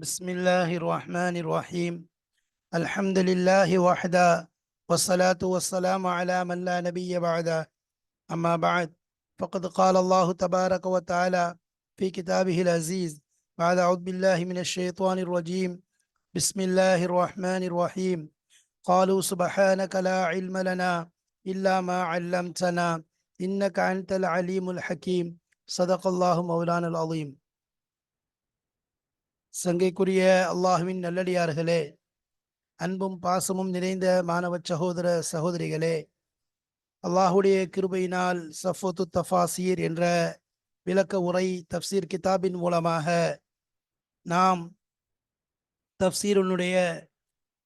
بسم الله الرحمن الرحيم. الحمد لله وحده والصلاة والسلام على من لا نبي بعده. أما بعد فقد قال الله تبارك وتعالى في كتابه العزيز بعد أعوذ بالله من الشيطان الرجيم. بسم الله الرحمن الرحيم. قالوا سبحانك لا علم لنا إلا ما علمتنا إنك أنت العليم الحكيم. صدق الله مولانا العظيم. சங்கைக்குரிய அல்லாஹுவின் நல்லடியார்களே அன்பும் பாசமும் நிறைந்த மாணவ சகோதர சகோதரிகளே அல்லாஹுடைய கிருபையினால் சஃபத்து தஃபாசீர் என்ற விளக்க உரை தப்சீர் கிதாபின் மூலமாக நாம் தப்சீருனுடைய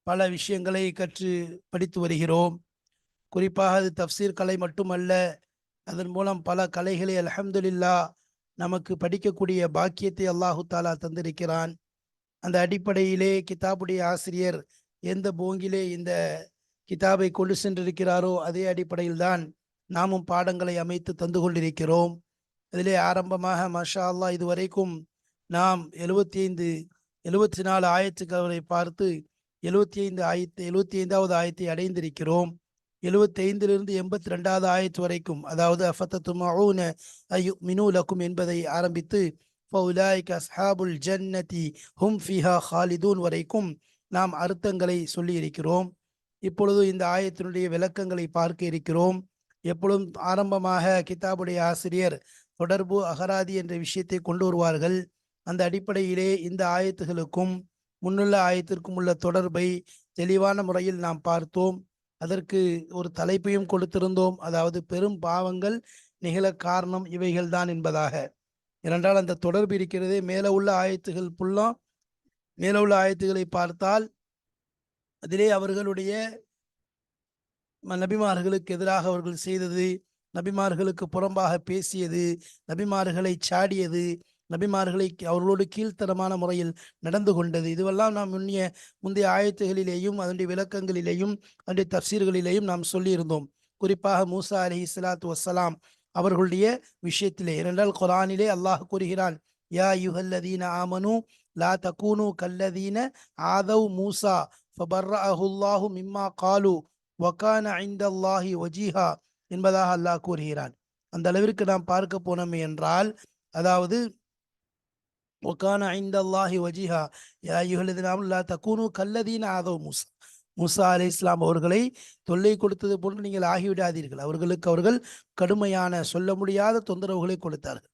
பல விஷயங்களை கற்று படித்து வருகிறோம். குறிப்பாக அது தப்சீர் கலை மட்டுமல்ல அதன் மூலம் பல கலைகளை அல்ஹம்துலில்லா நமக்கு படிக்கக்கூடிய பாக்கியத்தை அல்லாஹு தாலா தந்திருக்கிறான். அந்த அடிப்படையிலே கிதாபுடைய ஆசிரியர் எந்த போங்கிலே இந்த கிதாபை கொண்டு சென்றிருக்கிறாரோ அதே அடிப்படையில் தான் நாமும் பாடங்களை அமைத்து தந்து கொண்டிருக்கிறோம். அதிலே ஆரம்பமாக மஷா அல்லாஹ் இதுவரைக்கும் நாம் எழுபத்தி ஐந்து எழுபத்தி நாலு ஆயத்துக்களை பார்த்து எழுபத்தி ஐந்து ஆயத்து எழுபத்தி ஐந்தாவது ஆயத்தை அடைந்திருக்கிறோம். எழுபத்தைந்திலிருந்து எண்பத்தி ரெண்டாவது ஆயத்து வரைக்கும் அதாவது அஃபத்தத்துமஊன ஐயு மினூலக்கும் என்பதை ஆரம்பித்து ஃபவுலாய்க அஸ்ஹாபுல் ஜன்னதி ஹும் ஃபிஹா ஹாலிதூன் வரைக்கும் நாம் அர்த்தங்களை சொல்லி இருக்கிறோம் இப்பொழுது இந்த ஆயத்தினுடைய விளக்கங்களை பார்க்க இருக்கிறோம். எப்பொழுதும் ஆரம்பமாக கிதாபுடைய ஆசிரியர் தொடர்பு அகராதி என்ற விஷயத்தை கொண்டு வருவார்கள். அந்த அடிப்படையிலே இந்த ஆயத்துகளுக்கும் முன்னுள்ள ஆயத்திற்கும் உள்ள தொடர்பை தெளிவான முறையில் நாம் பார்த்தோம். அதற்கு ஒரு தலைப்பையும் கொடுத்திருந்தோம். அதாவது பெரும் பாவங்கள் நிகழ காரணம் இவைகள்தான் என்பதாக. இரண்டால் அந்த தொடர்பு இருக்கிறதே. மேல உள்ள ஆயத்துகள் புல்லாம் மேல உள்ள ஆயத்துகளை பார்த்தால் அதிலே அவர்களுடைய நபிமார்களுக்கு எதிராக அவர்கள் செய்தது நபிமார்களுக்கு புறம்பாக பேசியது நபிமார்களை சாடியது நபிமார்களை அவர்களோடு கீழ்த்தரமான முறையில் நடந்து கொண்டது. இதுவெல்லாம் நாம் முன்னிய முந்தைய ஆயத்துகளிலேயும் அதனுடைய விளக்கங்களிலேயும் அதனுடைய தப்சீர்களிலேயும் நாம் சொல்லியிருந்தோம். குறிப்பாக மூசா அலி இஸ்லாத்து வசலாம் அவர்களுடைய விஷயத்திலே ஏனென்றால் குரானிலே அல்லாஹ் கூறுகிறான் யா யுஹல்லதீன ஆமனு லா தகூனு கல்லதீன ஆதவ் மூசா ஃபபர்ரஅஹுல்லாஹு மிம்மா காலு வகான ஐந்தல்லாஹி வஜீஹா என்பதாக அல்லாஹ் கூறுகிறான். அந்த அளவிற்கு நாம் பார்க்க போனோமே என்றால் அதாவது ஒக்கான ஐந்த அல்லாஹி வஜீஹா யா யுஹல்லதீன ஆமனு லா தகூனு ஆதவ் மூசா மூசா அலி இஸ்லாம் அவர்களை தொல்லை கொடுத்தது போன்று நீங்கள் ஆகிவிடாதீர்கள். அவர்களுக்கு அவர்கள் கடுமையான சொல்ல முடியாத தொந்தரவுகளை கொடுத்தார்கள்.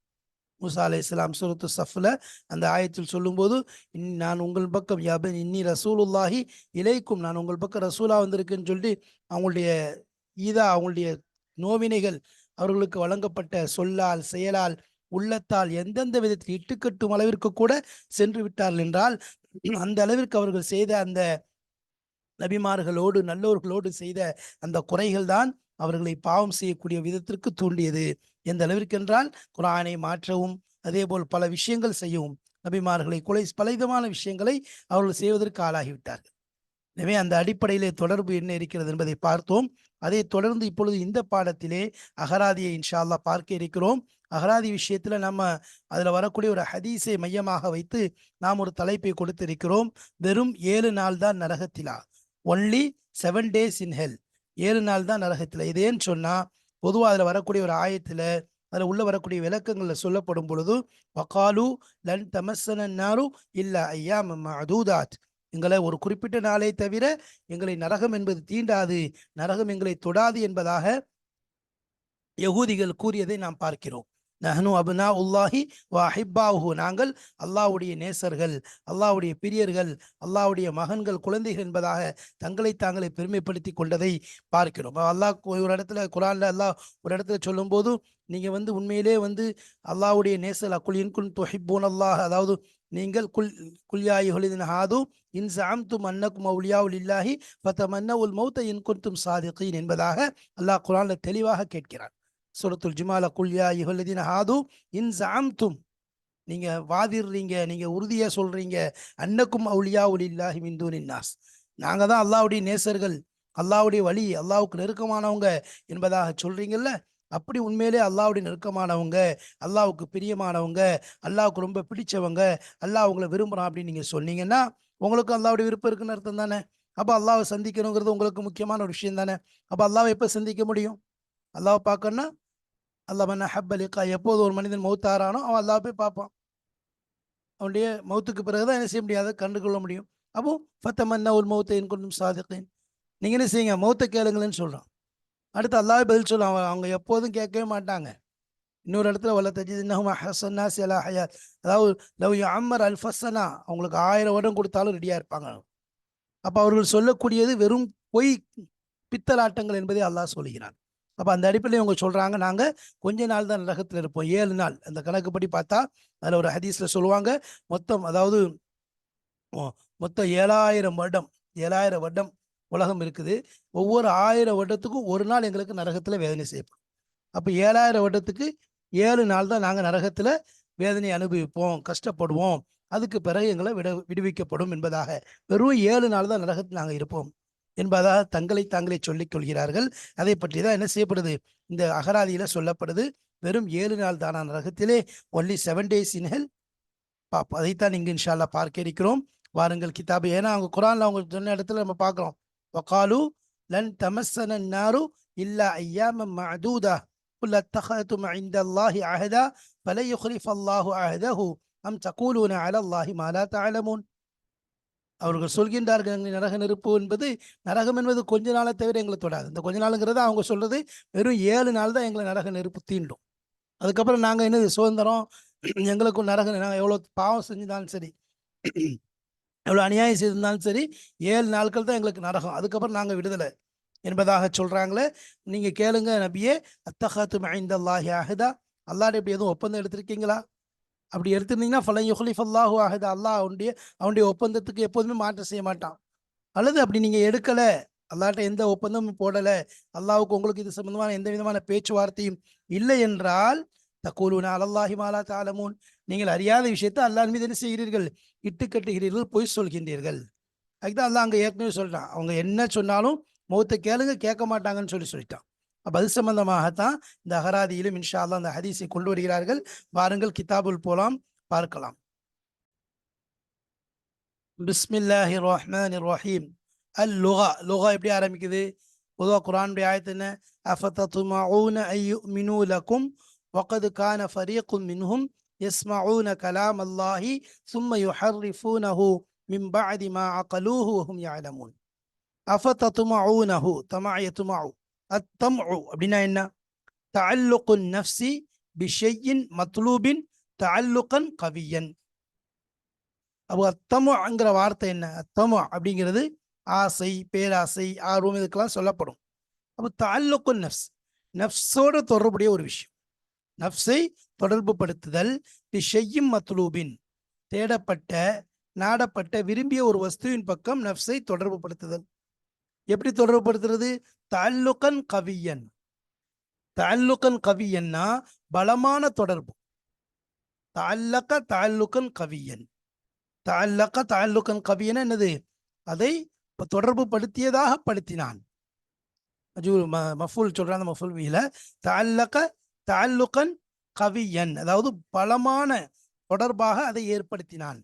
மூசா அலி இஸ்லாம் சூரத்து சஃப்ல அந்த ஆயத்தில் சொல்லும்போது "இன் நான் உங்கள் பக்கம் யாபன் இன்னி ரசூலுல்லாஹி இலைக்கும் நான் உங்கள் பக்கம் ரசூலா வந்திருக்கேன்னு சொல்லி அவங்களுடைய ஈதா அவங்களுடைய நோவினைகள் அவர்களுக்கு வழங்கப்பட்ட சொல்லால் செயலால் உள்ளத்தால் எந்தெந்த விதத்தில் இட்டுக்கட்டும் அளவிற்கு கூட சென்று விட்டார்கள் என்றால் அந்த அளவிற்கு அவர்கள் செய்த அந்த நபிமார்களோடு நல்லோர்களோடு செய்த அந்த குறைகள் தான் அவர்களை பாவம் செய்யக்கூடிய விதத்திற்கு தூண்டியது. எந்த அளவிற்கு என்றால் குரானை மாற்றவும் அதே போல் பல விஷயங்கள் செய்யவும் நபிமார்களை கொலை பலவிதமான விஷயங்களை அவர்கள் செய்வதற்கு ஆளாகிவிட்டார்கள். எனவே அந்த அடிப்படையிலே தொடர்பு என்ன இருக்கிறது என்பதை பார்த்தோம். அதை தொடர்ந்து இப்பொழுது இந்த பாடத்திலே அகராதியை இன்ஷா பார்க்க இருக்கிறோம். அகராதி விஷயத்துல நம்ம அதுல வரக்கூடிய ஒரு ஹதீஸை மையமாக வைத்து நாம் ஒரு தலைப்பை கொடுத்திருக்கிறோம். வெறும் ஏழு நாள் தான் நரகத்திலா? Only seven days in hell ஏழு நாள் தான் நரகத்தில். இது ஏன்னு பொதுவாக அதில் வரக்கூடிய ஒரு ஆயத்தில் அதில் உள்ள வரக்கூடிய விளக்கங்களில் சொல்லப்படும் பொழுது வக்காலு லன் தமசன இல்லை ஐயா அதுதாத் எங்களை ஒரு குறிப்பிட்ட நாளே தவிர எங்களை நரகம் என்பது தீண்டாது நரகம் எங்களை தொடாது என்பதாக யகூதிகள் கூறியதை நாம் பார்க்கிறோம். நஹனு அபுனா உல்லாஹி வாஹிப்பாஹு. நாங்கள் அல்லாவுடைய நேசர்கள் அல்லாஹ்வுடைய பிரியர்கள் அல்லாவுடைய மகன்கள் குழந்தைகள் என்பதாக தங்களை தாங்களை பெருமைப்படுத்தி கொண்டதை பார்க்கிறோம். அல்லாஹ் ஒரு இடத்துல குரான்ல அல்லாஹ் ஒரு இடத்துல சொல்லும்போது நீங்க வந்து உண்மையிலே வந்து அல்லாவுடைய நேசல் அக்குல் இன்குன் துஹிப்பூன் அல்லாஹ் அதாவது நீங்கள் குல் குல்யாயி ஹொலிதின் ஹாது இன் சாம்தும் அன்னக்கும் மௌலியாவுல் இல்லாஹி ஃபத்தமன்ன உல் மௌத்த இன் குன்தும் சாதிகீன் என்பதாக அல்லாஹ் குரான்ல தெளிவாக கேட்கிறான். சுரத்துல் ஜுமால குல்யா இஹல்லதீன ஹாது இன் சாம்தும் நீங்க வாதிடுறீங்க நீங்க உறுதியா சொல்றீங்க அன்னக்கும் அவுலியா உலில்லாஹி மின் தூனின் நாஸ். நாங்க தான் அல்லாவுடைய நேசர்கள் அல்லாவுடைய வழி அல்லாவுக்கு நெருக்கமானவங்க என்பதாக சொல்றீங்கல்ல அப்படி உண்மையிலே அல்லாவுடைய நெருக்கமானவங்க அல்லாவுக்கு பிரியமானவங்க அல்லாவுக்கு ரொம்ப பிடிச்சவங்க அல்லாஹ் அவங்கள விரும்புகிறான் அப்படின்னு நீங்கள் சொன்னீங்கன்னா உங்களுக்கு அல்லாவுடைய விருப்பம் இருக்குன்னு அர்த்தம் தானே? அப்போ அல்லாவை சந்திக்கணுங்கிறது உங்களுக்கு முக்கியமான ஒரு விஷயம் தானே? அப்போ அல்லாவை எப்போ சந்திக்க முடியும்? அல்லாவை பார்க்கணும்னா அல்லாமன் மன்ன ஹப்பலிக்கா எப்போது ஒரு மனிதன் மௌத்தாரானோ அவன் அல்லா போய் பார்ப்பான். அவனுடைய மௌத்துக்கு பிறகு தான் என்ன செய்ய முடியாத கண்டுகொள்ள முடியும். அப்போ ஃபத்தமன்னா ஒரு மௌத்தையின் கொண்டும் சாதிக்கேன் நீங்கள் என்ன செய்யுங்க? மௌத்தை கேளுங்களேன்னு சொல்கிறான் அடுத்து அல்லாஹ் பதில் சொல்லுவான் அவங்க- அவங்க எப்போதும் கேட்கவே மாட்டாங்க. இன்னொரு இடத்துல வல்ல தஜிதின்னஹும் ஹசன்னா சிலா ஹயா. அதாவது லவ் அம்மர் அல் ஃபசனா அவங்களுக்கு ஆயிரம் வருடம் கொடுத்தாலும் ரெடியாக இருப்பாங்க. அப்போ அவர்கள் சொல்லக்கூடியது வெறும் பொய் பித்தலாட்டங்கள் என்பதை அல்லாஹ் சொல்கிறான். அப்போ அந்த அடிப்படையில் அவங்க சொல்கிறாங்க நாங்கள் கொஞ்ச நாள் தான் நரகத்தில் இருப்போம். ஏழு நாள். அந்த கணக்குப்படி பார்த்தா அதில் ஒரு ஹதீஸில் சொல்லுவாங்க மொத்தம் அதாவது மொத்தம் ஏழாயிரம் வருடம் ஏழாயிரம் வருடம் உலகம் இருக்குது. ஒவ்வொரு ஆயிரம் வருடத்துக்கும் ஒரு நாள் எங்களுக்கு நரகத்தில் வேதனை செய்யப்படும். அப்போ ஏழாயிரம் வருடத்துக்கு ஏழு நாள் தான் நாங்கள் நரகத்தில் வேதனை அனுபவிப்போம் கஷ்டப்படுவோம். அதுக்கு பிறகு எங்களை விட விடுவிக்கப்படும் என்பதாக. வெறும் ஏழு நாள் தான் நரகத்தில் நாங்கள் இருப்போம். என்பதாக தங்களை தாங்களே சொல்லிக் கொள்கிறார்கள் அதை பற்றி தான் என்ன செய்யப்படுது இந்த அகராதியில சொல்லப்படுது வெறும் ஏழு நாள் தானா நரகத்திலே only seven days in hell பாப்போம் அதைத்தான் இங்கு இன்ஷால்லா பார்க்க இருக்கிறோம் வாருங்கள் கிதாபு ஏன்னா அவங்க குரான்ல அவங்க சொன்ன இடத்துல நம்ம பார்க்கிறோம் வகாலு லன் தமஸ்ஸன நாரு இல்லா ஐயாம மஅதூதா قل اتخذتم عند الله عهدا فلن يخلف الله عهده أم تقولون على الله ما لا تعلمون அவர்கள் சொல்கின்றார்கள் எங்கள் நரக நெருப்பு என்பது நரகம் என்பது கொஞ்ச நாளை தவிர எங்களை தொடாது. இந்த கொஞ்ச நாளுங்கிறது அவங்க சொல்றது வெறும் ஏழு நாள் தான் எங்களை நரக நெருப்பு தீண்டும். அதுக்கப்புறம் நாங்கள் என்னது சுதந்திரம்? எங்களுக்கும் நரக நாங்கள் எவ்வளோ பாவம் செஞ்சிருந்தாலும் சரி எவ்வளோ அநியாயம் செய்திருந்தாலும் சரி ஏழு நாட்கள் தான் எங்களுக்கு நரகம். அதுக்கப்புறம் நாங்கள் விடுதலை என்பதாக சொல்கிறாங்களே நீங்கள் கேளுங்க நபியே அத்தகாத்து மைந்த அல்லாஹி அஹதா. அல்லாஹ் இப்படி எதுவும் ஒப்பந்தம் எடுத்திருக்கீங்களா? அப்படி எடுத்திருந்தீங்கன்னா ஃபலன் யுஹலிஃப் அல்லாஹு ஆகுது அல்லாஹ் அவனுடைய அவனுடைய ஒப்பந்தத்துக்கு எப்போதுமே மாற்றம் செய்ய மாட்டான். அல்லது அப்படி நீங்கள் எடுக்கலை அல்லாட்ட எந்த ஒப்பந்தமும் போடலை அல்லாவுக்கு உங்களுக்கு இது சம்பந்தமான எந்த விதமான பேச்சுவார்த்தையும் இல்லை என்றால் தக்கூலுனா அலல்லாஹி மாலா தாலமூன். நீங்கள் அறியாத விஷயத்தை அல்லாஹ் மீது என்ன செய்கிறீர்கள்? இட்டு கட்டுகிறீர்கள் பொய் சொல்கின்றீர்கள். அதுதான் அல்லாஹ் அங்கே ஏற்கனவே சொல்கிறான் அவங்க என்ன சொன்னாலும் முகத்தை கேளுங்க கேட்க மாட்டாங்கன்னு சொல்லி சொல்லிட்டான். அப்ப அது சம்பந்தமாகத்தான் இந்த அகராதியிலும் இன்ஷா அல்லாஹ் அந்த ஹதீஸை கொண்டு வருகிறார்கள் வாருங்கள் கிதாபுல் போலாம் பார்க்கலாம் பிஸ்மில்லாஹி ரஹ்மான் ரஹீம் அல் லுகா லுகா எப்படி ஆரம்பிக்குது பொதுவாக குரானுடைய ஆயத்து என்ன அஃபத்தத்துமஊன ஐயுமினு லக்கும் وقد كان فريق منهم يسمعون كلام الله ثم يحرفونه من بعد ما عقلوه وهم يعلمون அஃபத்தத்துமஊனஹு தமா யத்துமஉ அத்தம்உ அப்படின்னா என்ன? தஅல்லுகு நஃப்ஸி பிஷையின் மத்லூபின் தல்லுக்கன் கவியன். அப்போ அத்தமுங்கிற வார்த்தை என்ன? அத்தமு அப்படிங்கிறது ஆசை பேராசை ஆர்வம் இதுக்கெல்லாம் சொல்லப்படும். அப்போ தாலுக்கு நஃப்ஸ் நஃப்ஸோட தொடர்புடைய ஒரு விஷயம். நஃப்ஸை தொடர்பு படுத்துதல் பிஷையும் மத்லூபின். தேடப்பட்ட நாடப்பட்ட விரும்பிய ஒரு வஸ்துவின் பக்கம் நஃப்ஸை தொடர்பு படுத்துதல். எப்படி தொடர்புபடுத்துறது? தல்லுக்கன் கவியன். தல்லுக்கன் கவியன்னா பலமான தொடர்பு. தல்லக்க தல்லுக்கன் கவியன். தல்லக்க தல்லுக்கன் கவியன் என்னது? அதை தொடர்பு படுத்தியதாக படுத்தினான். மஃபூல் ம- மஃபூல் மஃபூல் வீல தல்லக்க தல்லுக்கன் கவியன். அதாவது பலமான தொடர்பாக அதை ஏற்படுத்தினான்.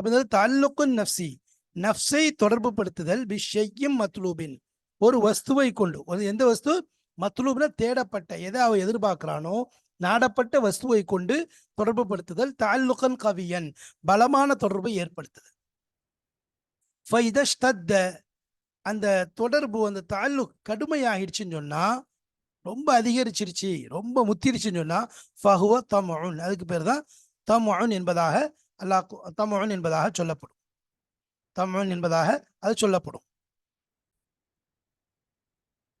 அப்படின்றது தல்லுக்கன் நஃப்சி நஃப்ஸை தொடர்பு படுத்துதல் பிஷையும் மத்லூபின். ஒரு வஸ்துவை கொண்டு ஒரு எந்த வஸ்து? மத்லூப்னா தேடப்பட்ட எதை அவ எதிர்பார்க்கிறானோ நாடப்பட்ட வஸ்துவை கொண்டு தொடர்பு படுத்துதல் தாலுகன் கவியன் பலமான தொடர்பை ஏற்படுத்துதல். ஃபைதஷ்தத்த அந்த தொடர்பு அந்த தாலு கடுமையாகிடுச்சுன்னு சொன்னா ரொம்ப அதிகரிச்சிருச்சு ரொம்ப முத்திருச்சுன்னு சொன்னா ஃபஹுவ தமுன் அதுக்கு பேர் தான் தமுன் என்பதாக அல்லாஹ் தமுன் என்பதாக சொல்லப்படும். தமன் என்பதாக அது சொல்லப்படும்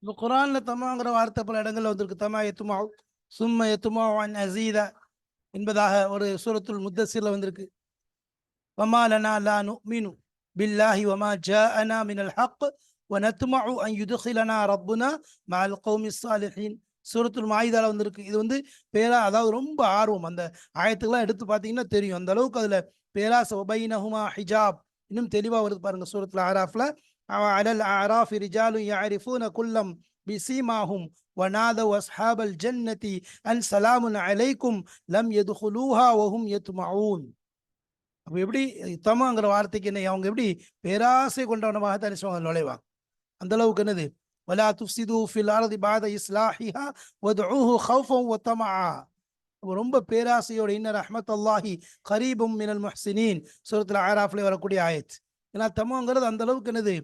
இந்த குரான்ல தமாங்கிற வார்த்தை பல இடங்கள்ல வந்திருக்கு தமா எத்துமா சும்ம எத்துமா அசீதா என்பதாக ஒரு சூரத்துல் முத்தசிர்ல வந்திருக்கு வமா லனா லா நுமினு பில்லாஹி வமா ஜாஅனா மினல் ஹக் ونطمع أن يدخلنا ربنا مع القوم الصالحين சூரத்துல் மாயிதால வந்திருக்கு இது வந்து பேரா அதாவது ரொம்ப ஆர்வம் அந்த ஆயத்துக்கெல்லாம் எடுத்து பார்த்தீங்கன்னா தெரியும் அந்த அளவுக்கு அதுல பேராச ஒபைனஹுமா ஹிஜாப் இன்னும் தெளிவா வருது பாருங்க சூரத்தில் ஆராஃப்ல. அலல் ஆராஃப் ரிஜாலு யாரிஃபூன குல்லம் பிசீமாகும் வநாதவ் அஸ்ஹாபல் ஜன்னதி அன் சலாமுன் அலைக்கும் லம் எது ஹுலூஹா ஒஹும் எத் மவுன் அப்போ எப்படி தமங்கிற வார்த்தைக்கு என்ன அவங்க எப்படி பேராசை கொண்டவனமாக தான் சொல்லுவாங்க நுழைவாங்க. அந்த அளவுக்கு என்னது? வலா துஃப்சிது ஃபில் அரதி பாத இஸ்லாஹிஹா வதுஹு ஹவுஃபம் ஒத்தமா ரொம்ப பேராசையோட இன்னர் அஹமத் அல்லாஹி கரீபும் மினல் முஹ்சினீன். சுரத்தில் ஆராஃப்ல வரக்கூடிய ஆயத். ஏன்னா தமோங்கிறது அந்த அளவுக்கு என்னது?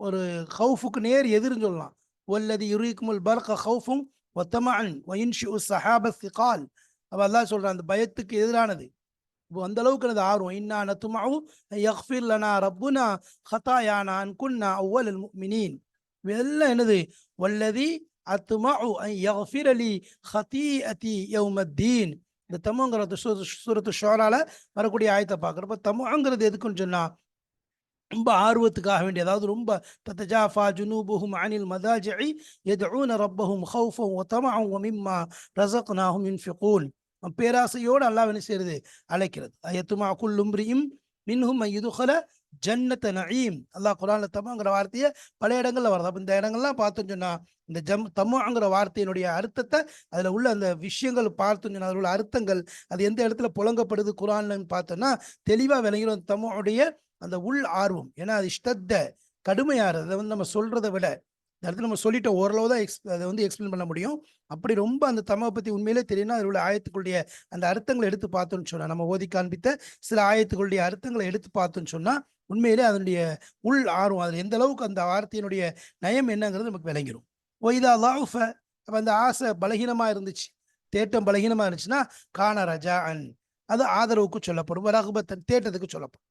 ஒரு ஹவுஃபுக்கு நேர் எதிர்னு சொல்லலாம். ஒல்லதி யுரீக்குமுல் பர்க ஹவுஃபும் ஒத்தமன் ஒயின்ஷு சஹாப சிகால் அப்ப அல்லாஹ் சொல்கிறான் அந்த பயத்துக்கு எதிரானது. இப்போ அந்த அளவுக்கு எனது ஆர்வம். இன்னா நத்துமாவு யக்ஃபிர் லனா ரப்புனா ஹதாயானா அன் குன்னா அவ்வல் மினீன் இதெல்லாம் என்னது? வல்லதி அத்துமஉ அன் யக்ஃபிர் லி ஹதீஅதி யௌமத்தீன். இந்த தமுங்கிற சூரத்து ஷோரால வரக்கூடிய ஆயத்தை பார்க்குறப்ப தமுங்கிறது எதுக்குன்னு சொன்னா ரொம்ப ஆர்வத்துக்காக வேண்டிய அதாவது ரொம்ப தத்தஜாஃபா ஜுனூபுஹும் அனில் மதாஜிஇ யதுஊன ரப்பஹும் ஹௌஃபன் ஒத்தமாவும் ஒமிம்மா வ மிம்மா ரஸக்னாஹும் பேராசையோடு அல்லாஹ் என்ன செய்யறது? அழைக்கிறது. எத்துமா குல்லும்ரியும் மின்ஹும் யுதுகல ஜன்னத்த நயீம். அல்லாஹ் குரான்ல தம்மாங்கிற வார்த்தையை பல இடங்கள்ல வருது. அப்ப இந்த இடங்கள்லாம் பார்த்தோம் சொன்னா இந்த ஜம் தம்மாங்கிற வார்த்தையினுடைய அர்த்தத்தை அதுல உள்ள அந்த விஷயங்கள் பார்த்தோம் சொன்னா அதில் உள்ள அர்த்தங்கள் அது எந்த இடத்துல புழங்கப்படுது குரான்லன்னு பார்த்தோம்னா தெளிவா விளங்கிடும் தமுடைய அந்த உள் ஆர்வம். ஏன்னா அது இஷ்டத்த கடுமையாகிறது. அதை வந்து நம்ம சொல்றதை விட இந்த இடத்துல நம்ம சொல்லிட்டோம் ஓரளவு தான் எக்ஸ் அதை வந்து எக்ஸ்பிளைன் பண்ண முடியும். அப்படி ரொம்ப அந்த தமிழை பத்தி உண்மையிலே தெரியும்னா அதில் உள்ள ஆயத்துக்களுடைய அந்த அர்த்தங்களை எடுத்து பார்த்தோம்னு சொன்னா நம்ம ஓதி காண்பித்த சில ஆயத்துக்களுடைய அர்த்தங்களை எடுத்து பார்த்தோம்னு சொன்னா உண்மையிலே அதனுடைய உள் ஆர்வம் அதில் எந்த அளவுக்கு அந்த வார்த்தையினுடைய நயம் என்னங்கிறது நமக்கு விளங்கிடும் ஒய்தா லாஃப அப்போ அந்த ஆசை பலகீனமா இருந்துச்சு. தேட்டம் பலகீனமா இருந்துச்சுன்னா கான ரஜா அன் அது ஆதரவுக்கு சொல்லப்படும். ரகுபத்தன் தேட்டத்துக்கு சொல்லப்படும்.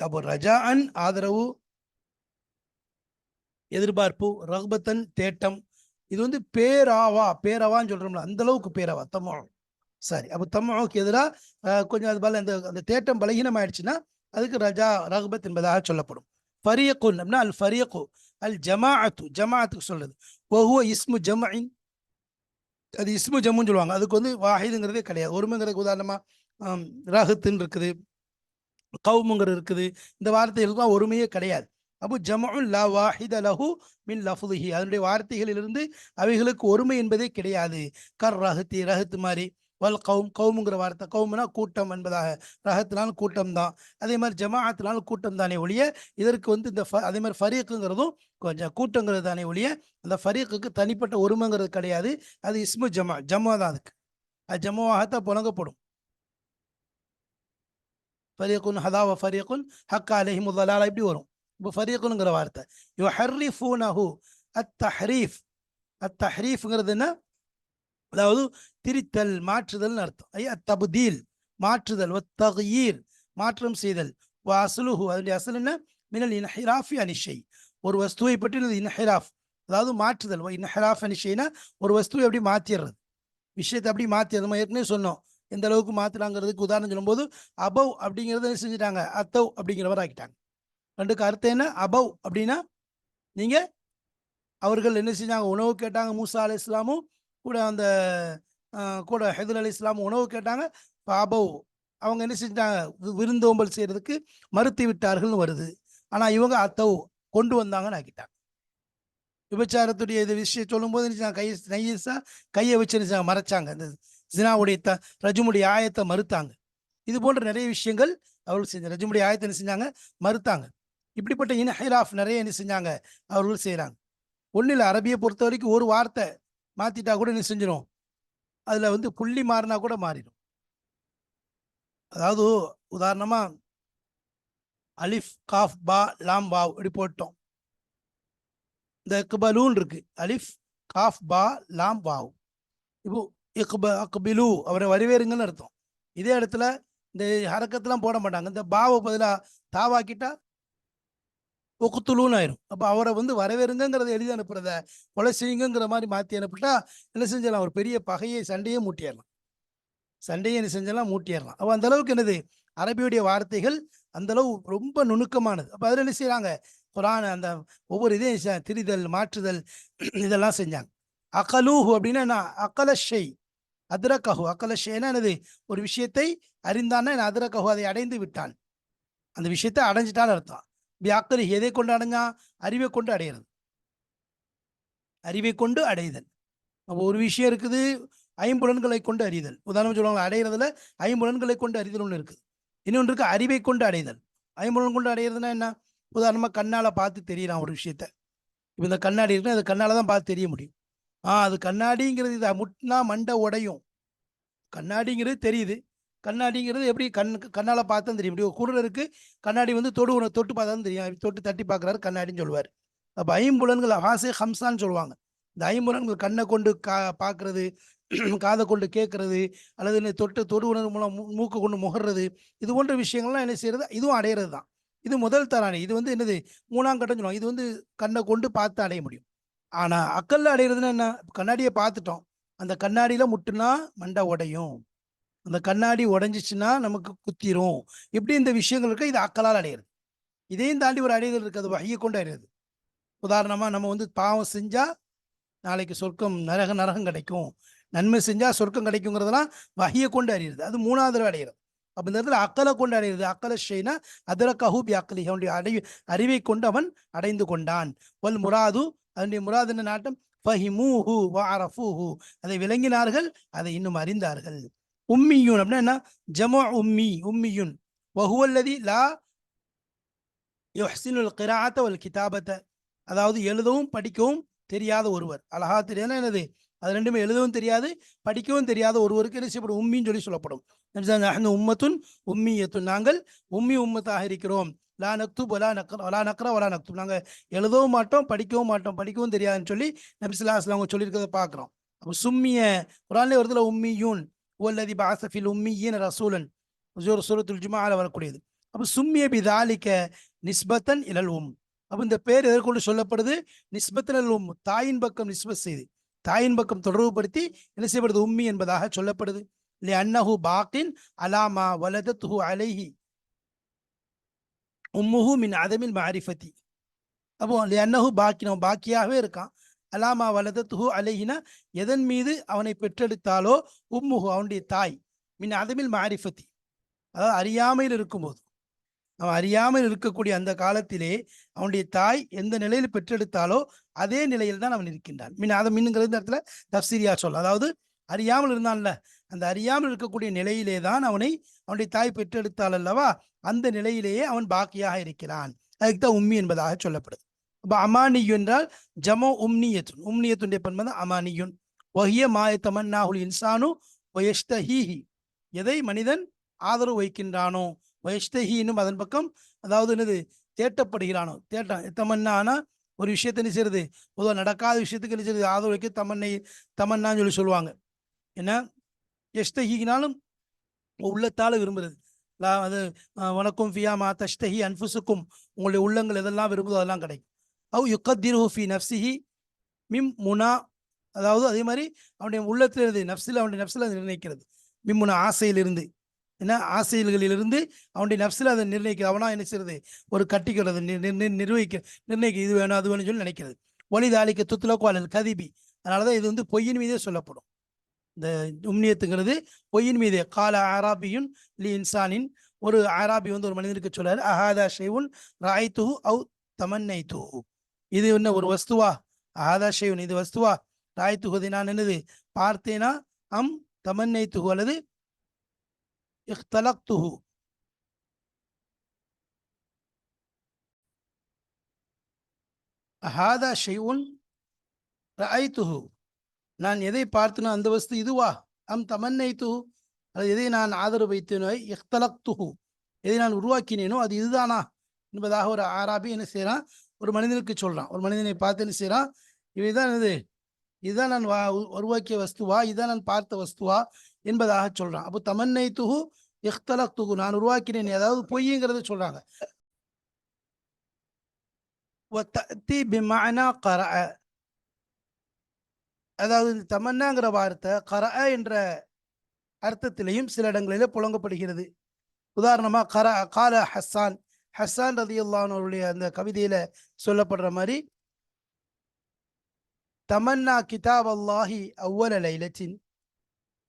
அப்போ ரஜா அன் ஆதரவு எதிர்பார்ப்பு ரகுபத்தன் தேட்டம். இது வந்து பேராவா பேராவான்னு சொல்றோம்ல அந்த அளவுக்கு பேராவா தம்மோ சரி அப்போ தம்மோவுக்கு எதிராக கொஞ்சம் அது பல அந்த அந்த தேட்டம் பலகீனம் ஆயிடுச்சுன்னா அதுக்கு ரஜா ரகுபத் என்பதாக சொல்லப்படும். ஃபரியகுன் அப்படின்னா அல் ஃபரியகு அல் ஜமாஅத்து ஜமாஅத்துக்கு சொல்றது. ஒஹுவ இஸ்மு ஜமாயின் அது இஸ்மு ஜம்முன்னு சொல்லுவாங்க. அதுக்கு வந்து வாஹிதுங்கிறதே கிடையாது. ஒருமைங்கிறதுக்கு உதாரணமா ரஹத்துன்னு இருக்குது கவுமுங்கிறது இருக்குது. இந்த வார்த்தைகளுக்குலாம் ஒருமையே கிடையாது. அபு ஜமஉன் லா வாஹித லஹு மின் லஃபுதிஹி. அதனுடைய வார்த்தைகளிலிருந்து அவைகளுக்கு ஒருமை என்பதே கிடையாது. கர் ரஹத்தி ரஹத்து மாதிரி. வல் கௌம் கௌமுங்கிற வார்த்தை. கௌமுனா கூட்டம் என்பதாக. ரஹத்தினாலும் கூட்டம் தான் அதே மாதிரி ஜமாஅத்தினாலும் கூட்டம் தானே ஒழிய இதற்கு வந்து இந்த அதே மாதிரி ஃபரீக்குங்கிறதும் கொஞ்சம் கூட்டங்கிறது தானே ஒழிய அந்த ஃபரீக்குக்கு தனிப்பட்ட ஒருமைங்கிறது கிடையாது. அது இஸ்மு ஜமா ஜமா தான் அதுக்கு. அது ஜமாவாகத்தான் புழங்கப்படும். ஃபரீக்குன் ஹதாவ ஃபரீக்குன் ஹக்கா அலஹிமுல்லா இப்படி வரும். இப்போ ஃபரீக்குனுங்கிற வார்த்தை. யோ ஹர்ரிஃபூனஹு அத் தஹ்ரீஃப் அத் தஹ்ரீஃப்ங்கிறது என்ன? அதாவது திரித்தல் மாற்றுதல்னு அர்த்தம். ஐயா தபுதீல் மாற்றுதல். தகீர் மாற்றம் செய்தல். வ அசலுஹு அதனுடைய அசல் என்ன? மினல் இன்ஹிராஃபி அனிஷை ஒரு வஸ்துவை பற்றி இன்ஹிராஃப். அதாவது மாற்றுதல். இன்ஹிராஃப் அனிஷைனா ஒரு வஸ்துவை அப்படி மாற்றிடுறது விஷயத்தை அப்படி மாற்றிடுறது ஏற்கனவே சொன்னோம். எந்த அளவுக்கு மாற்றுறாங்கிறதுக்கு உதாரணம் சொல்லும்போது அபவ் அப்படிங்கிறத செஞ்சுட்டாங்க? அத்தவ் அப்படிங்கிறவர் ஆக்கிட்டாங்க. ரெண்டுக்கு அர்த்தம் என்ன? அபவ் அப்படின்னா நீங்க அவர்கள் என்ன செஞ்சாங்க? உணவு கேட்டாங்க மூசா அலி இஸ்லாமும் கூட அந்த கூட ஹெதுல் அலி இஸ்லாமும் உணவு கேட்டாங்க. அபவ் அவங்க என்ன செஞ்சாங்க? விருந்தோம்பல் செய்யறதுக்கு மறுத்து விட்டார்கள்னு வருது. ஆனா இவங்க அத்தவ் கொண்டு வந்தாங்கன்னு ஆக்கிட்டாங்க. விபச்சாரத்துடைய இது விஷயம் சொல்லும்போது கையை நையசா கையை வச்சு மறைச்சாங்க. இந்த ஜினாவுடைய த ரஜுமுடைய ஆயத்தை மறுத்தாங்க. இது போன்ற நிறைய விஷயங்கள் அவர்கள் செஞ்சாங்க ரஜுமுடைய ஆயத்தை என்ன செஞ்சாங்க? மறுத்தாங்க. இப்படிப்பட்ட இன்ஹிராஃப் நிறைய என்ன செஞ்சாங்க? அவர்கள் செய்கிறாங்க ஒன்றில் அரபியை பொறுத்த வரைக்கும் ஒரு வார்த்தை மாத்திட்டா கூட என்ன செஞ்சிடும் அதுல வந்து புள்ளி மாறினா கூட மாறிடும் அதாவது உதாரணமா அலிஃப் காஃப் பா லாம் பாவ் இப்படி போட்டோம். இந்த இக்பலூன் இருக்கு. அலிஃப் காஃப் பா லாம் பாவ் இப்போ இக்ப அக்பிலு அவரை வரவேறுங்கன்னு அர்த்தம். இதே இடத்துல இந்த ஹரக்கத்தெல்லாம் போட மாட்டாங்க. இந்த பாவை பதிலாக தாவாக்கிட்டா ஒக்குத்துலுன்னு ஆயிரும் அப்போ அவரை வந்து வரவேறுங்கிறத எழுதி அனுப்புறத கொலை செய்யுங்கிற மாதிரி மாற்றி அனுப்பிட்டா என்ன செஞ்சிடலாம்? ஒரு பெரிய பகையை சண்டையே மூட்டிடலாம். சண்டையை என்ன செஞ்செல்லாம் மூட்டிடலாம். அப்போ அந்த அளவுக்கு என்னது? அரபியுடைய வார்த்தைகள் அந்த அளவு ரொம்ப நுணுக்கமானது. அப்போ அதில் என்ன செய்யறாங்க குரான் அந்த ஒவ்வொரு இதையும் திரிதல் மாற்றுதல் இதெல்லாம் செஞ்சாங்க. அகலூஹு அப்படின்னா என்ன? அகலஷை ஷெய் அதிரகஹு. அகல என்னது? ஒரு விஷயத்தை அறிந்தான்னா அதிரகஹு அதை அடைந்து விட்டான். அந்த விஷயத்தை அடைஞ்சிட்டான்னு அர்த்தம். வியாக்கரி எதை கொண்டு அடைஞ்சா அறிவை கொண்டு அடையிறது அறிவை கொண்டு அடைதல். அப்போ ஒரு விஷயம் இருக்குது ஐம்புலன்களை கொண்டு அறிதல். உதாரணம் சொல்லுவாங்க அடையிறதுல ஐம்புலன்களை கொண்டு அறிதல் ஒன்று இருக்குது இன்னொன்று இருக்கு அறிவை கொண்டு அடைதல். ஐம்புலன் கொண்டு அடையிறதுனா என்ன? உதாரணமாக கண்ணால் பார்த்து தெரியலாம் ஒரு விஷயத்த. இப்போ இந்த கண்ணாடி இருக்குன்னா அது கண்ணால் தான் பார்த்து தெரிய முடியும். ஆ அது கண்ணாடிங்கிறது இதை முட்டினா மண்டை உடையும். கண்ணாடிங்கிறது தெரியுது. கண்ணாடிங்கிறது எப்படி கண் கண்ணால் பார்த்தா தெரியும். இப்படி ஒரு இருக்கு. கண்ணாடி வந்து தொடு உணவு தொட்டு பார்த்தா தெரியும். தொட்டு தட்டி பார்க்குறாரு கண்ணாடின்னு சொல்லுவார். அப்போ ஐம்புலன்கள் ஹாசே ஹம்சான்னு சொல்லுவாங்க. இந்த ஐம்புலன்கள் கண்ணை கொண்டு கா பார்க்கறது காதை கொண்டு கேட்கறது அல்லது தொட்டு தொடு உணர்வு மூலம் மூக்கு கொண்டு முகர்றது இது போன்ற விஷயங்கள்லாம் என்ன செய்யறது? இதுவும் அடையிறது தான். இது முதல் தராணி. இது வந்து என்னது? மூணாம் கட்டம் சொல்லுவாங்க. இது வந்து கண்ணை கொண்டு பார்த்து அடைய முடியும். ஆனால் அக்கல்ல அடையிறதுன்னா என்ன? கண்ணாடியை பார்த்துட்டோம். அந்த கண்ணாடியில் முட்டுனா மண்டை உடையும். அந்த கண்ணாடி உடஞ்சிச்சுன்னா நமக்கு குத்திரும். இப்படி இந்த விஷயங்கள் இருக்கு இது அக்கலால் அடையிறது. இதையும் தாண்டி ஒரு அடைதல் இருக்குது அது வகையை கொண்டு அடையிறது. உதாரணமாக நம்ம வந்து பாவம் செஞ்சால் நாளைக்கு சொர்க்கம் நரக நரகம் கிடைக்கும். நன்மை செஞ்சால் சொர்க்கம் கிடைக்குங்கிறதெல்லாம் வகையை கொண்டு அறியிறது அது மூணாவது தடவை அடையிறது. அப்போ இந்த இடத்துல அக்கலை கொண்டு அடையிறது. அக்கல ஷெய்னா அதர கஹூபி அக்கலி அவனுடைய அடை அறிவை கொண்டு அவன் அடைந்து கொண்டான். வல் முராது அதனுடைய முராது என்ன நாட்டம்? ஃபஹிமூஹு வஅரஃபூஹு அதை விளங்கினார்கள் அதை இன்னும் அறிந்தார்கள். உம்மியூன் அப்படின்னா என்ன? ஜமோ உம்மி உம்மியுன். வஹுவல்லதி லா யுஹ்சினுல் கிராத்த ஒரு கிதாபத்தை அதாவது எழுதவும் படிக்கவும் தெரியாத ஒருவர். அழகா தெரியாது என்னது? அது ரெண்டுமே எழுதவும் தெரியாது படிக்கவும் தெரியாத ஒருவருக்கு என்ன செய்யப்படும்? உம்மின்னு சொல்லி சொல்லப்படும். உம்மத்துன் உம்மியத்துன். நாங்கள் உம்மி உம்மத்தாக இருக்கிறோம். லா நக்துப் ஒலா நக்கர் ஒலா நக்ரா ஒலா நக்துப். நாங்கள் எழுதவும் மாட்டோம் படிக்கவும் மாட்டோம் படிக்கவும் தெரியாதுன்னு சொல்லி நபிசுல்லா அஸ்லாம் அவங்க சொல்லியிருக்கிறத பார்க்குறோம். அப்போ சும்மிய குரான்லேயே வருதுல உம்மியூன். ஓல்லதி பாசஃபில் உம்மியின் ரசூலன் ஒரு சூரத்துல் ஜுமால வரக்கூடியது அப்போ சும்மிய பிதாலிக்க நிஸ்பத்தன் இலல் உம் அப்போ இந்த பேர் எதற்கொண்டு சொல்லப்படுது? நிஸ்பத்தன் இலல் உம். தாயின் பக்கம் நிஸ்பத் செய்து. தாயின் பக்கம் தொடர்புபடுத்தி என்ன செய்யப்படுது? உம்மி என்பதாக சொல்லப்படுது. இல்லை அன்னஹு பாக்கின் அலாமா வலதத்துஹு அலைஹி. உம்முஹு மின் அதமில் மாரிஃபத்தி. அப்போ இல்லை அன்னஹு பாக்கி அவன் பாக்கியாகவே இருக்கான். அலாமா துஹு அலைஹினா எதன் மீது அவனை பெற்றெடுத்தாலோ உம்முஹு அவனுடைய தாய். மின் அதமில் மாரிஃபத்தி. அதாவது அறியாமையில் இருக்கும்போது. அவன் அறியாமல் இருக்கக்கூடிய அந்த காலத்திலே அவனுடைய தாய் எந்த நிலையில் பெற்றெடுத்தாலோ அதே நிலையில் தான் அவன் இருக்கின்றான். மின் அதை மின்னுங்கிற இந்த இடத்துல தப்சீரியா சொல்ல. அதாவது அறியாமல் இருந்தான்ல அந்த அறியாமல் இருக்கக்கூடிய நிலையிலே தான் அவனை அவனுடைய தாய் பெற்றெடுத்தாள் அல்லவா அந்த நிலையிலேயே அவன் பாக்கியாக இருக்கிறான். அதுக்கு தான் உம்மி என்பதாக சொல்லப்படுது. அப்போ அமானியு என்றால் ஜமோ உம்னியத்துன். உம்னியத்துடைய பண்பு தான் அமானியுன். ஒஹிய மாய தமன்னாஹுல் இன்சானு வயஷ்டஹீஹி. எதை மனிதன் ஆதரவு வைக்கின்றானோ வயஷ்தஹி என்னும் அதன் பக்கம் அதாவது என்னது? தேட்டப்படுகிறானோ. தேட்டம் தமன்னானா ஒரு விஷயத்தை என்ன செய்யுது பொதுவாக நடக்காத விஷயத்துக்கு என்ன செய்யுது ஆதரவு வைக்க தமன்னை தமன்னான்னு சொல்லி சொல்லுவாங்க. என்ன? எஷ்தஹினாலும் உள்ளத்தால் விரும்புறது. அது வணக்கம் ஃபியா மா தஷ்தஹி அன்புசுக்கும் உங்களுடைய உள்ளங்கள் எதெல்லாம் விரும்புதோ அதெல்லாம் கிடைக்கும். அவ் யுக்கத்திரு ஃபி நஃப்சிஹி மிம் முனா அதாவது அதே மாதிரி அவனுடைய உள்ளத்தில் இருந்து நப்சில் அவனுடைய நப்சில் அதை நிர்ணயிக்கிறது. மிம்முன ஆசையிலிருந்து. என்ன? ஆசைகளிலிருந்து அவனுடைய நப்சில் அதை நிர்ணயிக்கிறது. அவனா என்ன செய்யறது? ஒரு கட்டிக்கிறது. நி- நிர்வகிக்க நிர்ணயிக்க இது வேணும் அது வேணும்னு சொல்லி நினைக்கிறது. ஒளிதாலிக்க துத்துலக்கோ கதிபி. அதனாலதான் இது வந்து பொய்யின் மீதே சொல்லப்படும். இந்த உம்னியத்துங்கிறது பொய்யின் மீதே. கால ஆராபியுன் லி இன்சானின். ஒரு ஆராபி வந்து ஒரு மனிதனுக்கு சொல்றாரு அஹாதா ஷேவுன் ராய்த்துஹு அவு தமன்னை இது என்ன ஒரு வஸ்துவா? ஆதாஷேவன் இது வஸ்துவா? ராய் துகுதி நான் என்னது? பார்த்தேனா? அம் தமன்னை துகு அல்லது இஹ்தலக் துகு ஹாதா ஷெய்வுன் ராய் துகு நான் எதை பார்த்தனோ அந்த வஸ்து இதுவா? அம் தமன்னை துகு. அல்லது எதை நான் ஆதரவு வைத்தேனோ? இஹ்தலக் துகு எதை நான் உருவாக்கினேனோ? அது இதுதானா? என்பதாக ஒரு ஆராபி என்ன செய்யறான் ஒரு மனிதனுக்கு சொல்றான் ஒரு மனிதனை பார்த்து என்ன செய்யறான் இவைதான் இது இதுதான் நான் வா- உருவாக்கிய வஸ்துவா இதுதான் நான் பார்த்த வஸ்துவா என்பதாக சொல்றான் அப்போ தமன்னைத்துஹு இஹ்தலக்துஹு நான் உருவாக்கினேன் அதாவது பொய்ங்கிறத சொல்றாங்க وتأتي بمعنى قرأ அதாவது இந்த தமன்னாங்கிற வார்த்தை கர என்ற அர்த்தத்திலையும் சில இடங்களிலே புழங்கப்படுகிறது உதாரணமா கர கால ஹஸ்ஸான் ஹஸ்ஸான் ரதியுல்லான் அவருடைய அந்த கவிதையில சொல்லப்படுற மாதிரி தமன்னா கிதாப் அல்லாஹி அவ்வல லைலத்தின்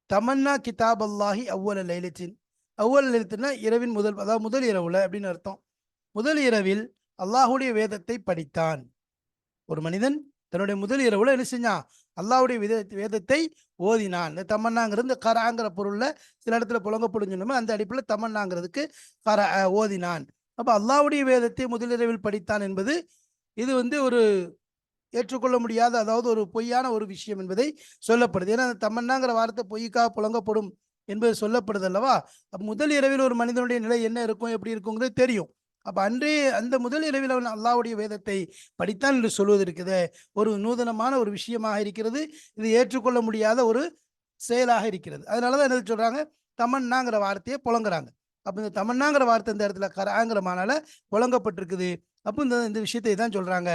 தமன்னா கிதாப் அல்லாஹி அவ்வல லைலத்தின் அவ்வல் லைலத்தின்னா இரவின் முதல் அதாவது முதல் இரவுல அப்படின்னு அர்த்தம். முதல் இரவில் அல்லாஹுடைய வேதத்தை படித்தான். ஒரு மனிதன் தன்னுடைய முதல் இரவுல என்ன செஞ்சான்? அல்லாஹுடைய வித வேதத்தை ஓதினான். இந்த தமன்னாங்கிறது இந்த கராங்கிற பொருள்ல சில இடத்துல புழங்கப்படும் சொன்னோமே அந்த அடிப்பில் தமன்னாங்கிறதுக்கு கர அஹ், ஓதினான். அப்போ அல்லாவுடைய வேதத்தை முதலிரவில் படித்தான் என்பது இது வந்து ஒரு ஏற்றுக்கொள்ள முடியாத அதாவது ஒரு பொய்யான ஒரு விஷயம் என்பதை சொல்லப்படுது. ஏன்னா அந்த தமன்னாங்கிற வார்த்தை பொய்க்காக புழங்கப்படும் என்பது சொல்லப்படுது அல்லவா? அப்போ முதல் இரவில் ஒரு மனிதனுடைய நிலை என்ன இருக்கும் எப்படி இருக்குங்கிறது தெரியும். அப்போ அன்றே அந்த முதல் இரவில் அவன் அல்லாவுடைய வேதத்தை படித்தான் என்று சொல்வது இருக்குது ஒரு நூதனமான ஒரு விஷயமாக இருக்கிறது. இது ஏற்றுக்கொள்ள முடியாத ஒரு செயலாக இருக்கிறது. அதனால தான் என்ன சொல்கிறாங்க தமன்னாங்கிற வார்த்தையை புழங்குறாங்க அப்ப இந்த தமன்னாங்கிற வார்த்தை இந்த இடத்துல கராங்கிற மானால புழங்கப்பட்டிருக்குது அப்போ இந்த இந்த விஷயத்தை தான் சொல்றாங்க.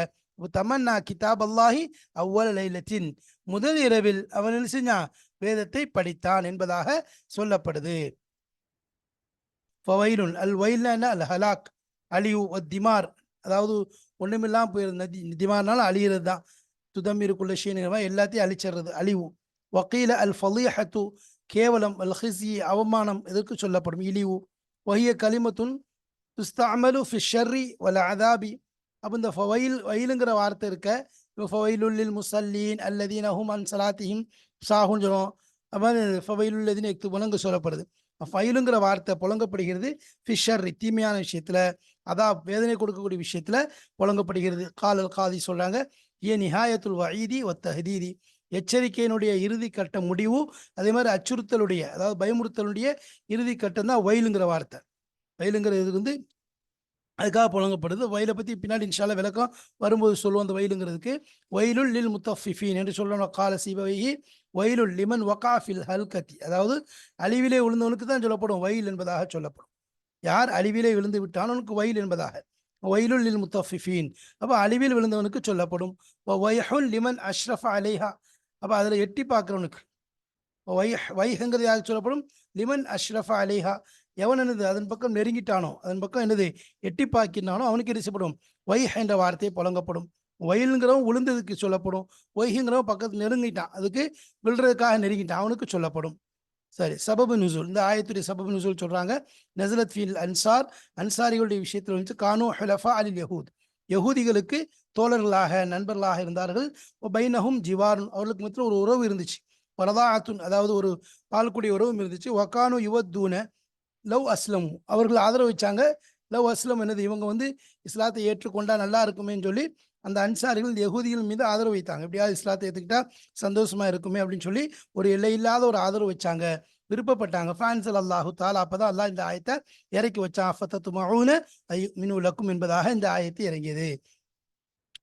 தமன்னா கிதாப் அல்லாஹி அவ்வள லைலத்தின். முதல் இரவில் அவன் என்ன செஞ்சான்? வேதத்தை படித்தான் என்பதாக சொல்லப்படுது. ஃபவைலுன் அல் வைல்னா என்ன? அல் ஹலாக் அழிவு திமார். அதாவது ஒன்றுமில்லாமல் போயிருந்த நதி திமார்னால அழியிறது தான். துதமிருக்குள்ள ஷீனுங்கிறவன் எல்லாத்தையும் அழிச்சிடுறது அழிவு. வக்கீல அல் ஃபலீஹத்து கேவலம் அல் ஹிசி அவமானம் எதற்கு சொல்லப்படும்? இழிவு. வஹிய கலிமத்துன் துஸ்தாமலு ஃபி ஷர்ரி வல அதாபி அப்போ இந்த ஃபவைல் வயலுங்கிற வார்த்தை இருக்க ஃபவைலுல்லில் முசல்லீன் அல்லதீன் அஹும் அன் சலாத்திஹிம் சாஹுன்னு சொல்லுவோம் அப்போ ஃபவைலுல்லதீன் எக்து புலங்கு சொல்லப்படுது ஃபைலுங்கிற வார்த்தை புழங்கப்படுகிறது ஃபிஷர் தீமையான விஷயத்தில். அதான் வேதனை கொடுக்கக்கூடிய விஷயத்தில் புலங்கப்படுகிறது. காலல் காதி சொல்கிறாங்க ஏ நிஹாயத்துல் வயீதி ஒத்த ஹதீதி எச்சரிக்கையினுடைய இறுதி கட்ட முடிவு அதே மாதிரி அச்சுறுத்தலுடைய அதாவது பயமுறுத்தலுடைய இறுதி கட்டம் தான் வயலுங்கிற வார்த்தை. வயலுங்கிறது வந்து அதுக்காக புழங்கப்படுது. வயலை பற்றி பின்னாடி இன்ஷால விளக்கம் வரும்போது சொல்லுவோம் அந்த வயலுங்கிறதுக்கு. வயலுல் லில் முத்தஃபிஃபின் என்று சொல்லணும். கால சிவகி வயலுல் லிமன் வகாஃபில் ஹல்கத்தி அதாவது அழிவிலே விழுந்தவனுக்கு தான் சொல்லப்படும் வயல் என்பதாக சொல்லப்படும். யார் அழிவிலே விழுந்து விட்டான் அவனுக்கு வயல் என்பதாக. வயலுல் லில் முத்தஃபிஃபின். அப்போ அழிவில் விழுந்தவனுக்கு சொல்லப்படும். வயஹுல் லிமன் அஷ்ரஃப் அலேஹா. அப்போ அதில் எட்டி பார்க்குறவனுக்கு. வை வைஹங்கிறது யாருக்கு சொல்லப்படும் லிமன் அஷ்ரஃபா அலிஹா. எவன் என்னது? அதன் பக்கம் நெருங்கிட்டானோ அதன் பக்கம் என்னது? எட்டி பார்க்கினானோ அவனுக்கு இரிசப்படும் வைஹ் என்ற வார்த்தையை புழங்கப்படும் வயலுங்கிறவன் உளுந்ததுக்கு சொல்லப்படும். ஒய்ஹுங்கிறவன் பக்கத்து நெருங்கிட்டான். அதுக்கு விழுறதுக்காக நெருங்கிட்டான். அவனுக்கு சொல்லப்படும். சரி சபபு நுசூல். இந்த ஆயத்துடைய சபபு நுசூல் சொல்கிறாங்க நசரத் ஃபீல் அன்சார். அன்சாரிகளுடைய விஷயத்தில் வந்து கானோ ஹலஃபா அலில் யஹூத். யகூதிகளுக்கு தோழர்களாக நண்பர்களாக இருந்தார்கள். பைனஹும் ஜிவாருன் அவர்களுக்கு மத்தியில் ஒரு உறவு இருந்துச்சு. வரதாத்துன் அதாவது ஒரு பால்குடி உறவும் இருந்துச்சு. ஒக்கானு யுவத்தூன லவ் அஸ்லம். அவர்கள் ஆதரவிச்சாங்க. லவ் அஸ்லம் என்னது? இவங்க வந்து இஸ்லாத்தை ஏற்றுக்கொண்டா நல்லா இருக்குமேன்னு சொல்லி அந்த அன்சாரிகள் யகுதிகள் மீது ஆதரவு வைத்தாங்க. எப்படியாவது இஸ்லாத்தை ஏற்றுக்கிட்டா சந்தோஷமா இருக்குமே அப்படின்னு சொல்லி ஒரு எல்லையில்லாத ஒரு ஆதரவு வச்சாங்க. விருப்பப்பட்டாங்க. ஃபான்சல் அல்லாஹு தாலா அப்பதான் அல்லாஹ் இந்த ஆயத்தை இறக்கி வச்சான். அஃபத்தத்து மவுன ஐ மினு லக்கும் என்பதாக இந்த ஆயத்தை இறங்கியது.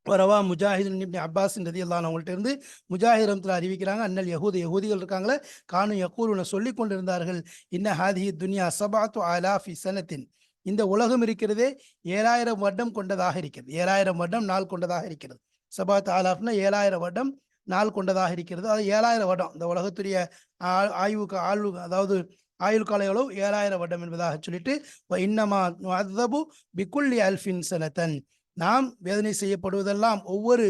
வரவா முஜாஹித் இப்னி அப்பாஸ் ரதி அல்லான் அவங்கள்ட்ட இருந்து முஜாஹித் அறிவிக்கிறாங்க. அண்ணல் யகூத யகூதிகள் இருக்காங்களே காணும் யக்கூலுன சொல்லி கொண்டிருந்தார்கள் இன்ன ஹாதி துனியா சபாத்து அலாஃபி சனத்தின். இந்த உலகம் இருக்கிறதே ஏழாயிரம் வருடம் கொண்டதாக இருக்கிறது. ஏழாயிரம் வருடம் நாள் கொண்டதாக இருக்கிறது. சபாத் ஆலாஃப்னா ஏழாயிரம் வருடம் நாள் கொண்டதாக இருக்கிறது. அது ஏழாயிரம் வருடம். இந்த உலகத்துடைய ஆய்வுக்கு ஆய்வு ஆழ்வு அதாவது ஆயுள் கால எவ்வளவு ஏழாயிரம் வருடம் என்பதாக சொல்லிட்டு "வ இன்னமா நுஅதபு பிக்குல்லி அல்ஃபின் சனத்தன். நாம் வேதனை செய்யப்படுவதெல்லாம் ஒவ்வொரு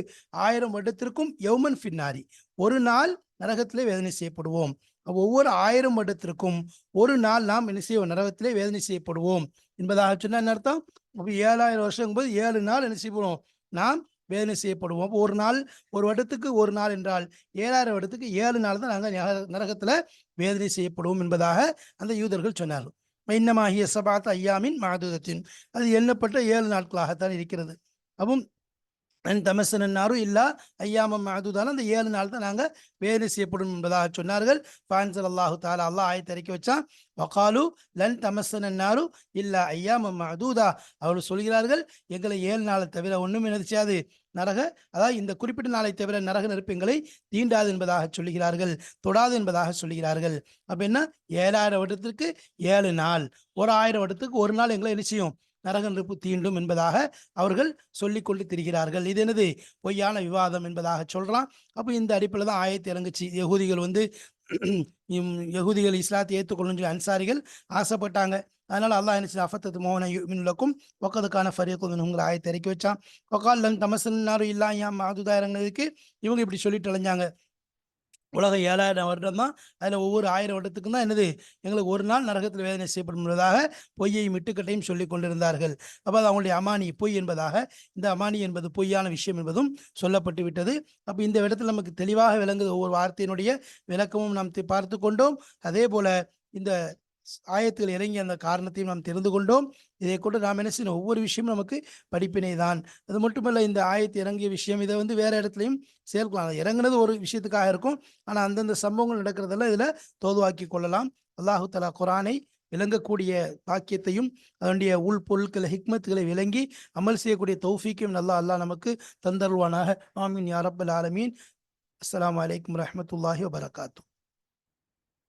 ஆயிரம் வருடத்திற்கும் யவுமன் ஃபின்னாரி ஒரு நாள் நரகத்திலே வேதனை செய்யப்படுவோம். ஒவ்வொரு ஆயிரம் வருடத்திற்கும் ஒரு நாள் நாம் என்ன செய்வோம்? நரகத்திலே வேதனை செய்யப்படுவோம். என்பதாக சொன்னால் என்ன அர்த்தம்? அப்போ ஏழாயிரம் வருஷம் போது ஏழு நாள் என்ன செய்வோம்? நாம் வேதனை செய்யப்படுவோம். அப்போ ஒரு நாள் ஒரு வருடத்துக்கு ஒரு நாள் என்றால் ஏழாயிரம் வருடத்துக்கு ஏழு நாள் தான் நாங்கள் நரகத்துல வேதனை செய்யப்படுவோம் என்பதாக அந்த யூதர்கள் சொன்னார்கள். மைன்னமாகிய சபாத் ஐயாமின் மாதுதத்தின். அது எண்ணப்பட்ட ஏழு நாட்களாகத்தான் இருக்கிறது. அப்போ தமசனாரும் இல்லா ஐயாமம் மாதுதாலும் அந்த ஏழு நாள் தான் நாங்கள் வேறு செய்யப்படும் என்பதாக சொன்னார்கள். பான்சல் அல்லாஹு தாலா அல்லாஹ் ஆயத்தை இறக்கி வச்சான். வகாலு லன் தமசனாரு இல்லா ஐயாமம் மாதூதா. அவர்கள் சொல்கிறார்கள் எங்களை ஏழு நாளை தவிர ஒன்றும் நினைச்சாது நரக அதாவது இந்த குறிப்பிட்ட நாளை தவிர நரக நெருப்பங்களை தீண்டாது என்பதாக சொல்லுகிறார்கள் தொடாது என்பதாக சொல்லுகிறார்கள். அப்ப என்ன? ஏழாயிரம் வருடத்திற்கு ஏழு நாள். ஒரு ஆயிரம் வருடத்துக்கு ஒரு நாள் எங்களை என்ன செய்யும்? நரக நெருப்பு தீண்டும் என்பதாக அவர்கள் சொல்லிக் கொண்டு திரிகிறார்கள். இது என்னது? பொய்யான விவாதம் என்பதாக சொல்றான். அப்போ இந்த அடிப்பில் தான் ஆயத்து இறங்குச்சு. யகுதிகள் வந்து யகுதிகள் இஸ்லாத்தை ஏற்றுக்கொள்ளும் சொல்லி அன்சாரிகள் ஆசைப்பட்டாங்க. அதனால அல்லாஹ் என்ன செய்ய அஃபத்தத்து மோகன மின்னுலக்கும் ஒக்கதுக்கான ஃபரியக்குங்கிற ஆயத்தை இறக்கி வச்சான். ஒக்கால் லங் தமசன்னாரும் இல்லா ஏன் மாதுதா இறங்கினதுக்கு இவங்க இப்படி சொல்லிட்டு அலைஞ்சாங்க. உலகம் ஏழாயிரம் வருடம் தான். அதில் ஒவ்வொரு ஆயிரம் வருடத்துக்கும் தான் என்னது? எங்களுக்கு ஒரு நாள் நரகத்தில் வேதனை செய்யப்படும் பொய்யையும் இட்டுக்கட்டையும் சொல்லி கொண்டிருந்தார்கள். அப்போ அது அவங்களுடைய அமானி பொய் என்பதாக இந்த அமானி என்பது பொய்யான விஷயம் என்பதும் சொல்லப்பட்டு விட்டது. அப்போ இந்த இடத்துல நமக்கு தெளிவாக விளங்குது. ஒவ்வொரு வார்த்தையினுடைய விளக்கமும் நாம் தி- பார்த்து கொண்டோம். அதே போல இந்த ஆயத்தில் இறங்கிய அந்த காரணத்தையும் நாம் தெரிந்து கொண்டோம். இதை கொண்டு நாம் என்ன செய்யணும்? ஒவ்வொரு விஷயமும் நமக்கு படிப்பினை தான் அது மட்டுமல்ல இந்த ஆயத்து இறங்கிய விஷயம் இதை வந்து வேற இடத்துலையும் சேர்க்கலாம். இறங்குனது ஒரு விஷயத்துக்காக இருக்கும். ஆனால் அந்தந்த சம்பவங்கள் நடக்கிறதெல்லாம் இதில் தோதுவாக்கி கொள்ளலாம். அல்லாஹு தலா குரானை விளங்கக்கூடிய பாக்கியத்தையும் அதனுடைய உள் பொருட்களை ஹிக்மத்துகளை விளங்கி அமல் செய்யக்கூடிய தௌஃபிக்கும் நல்லா அல்லாஹ் நமக்கு தந்தருவானாக ஆமீன். யாரப்பல் ஆலமீன். அஸ்லாம் வலைக்கம் ரஹமத்துல்லாஹி வபரகாத்தூ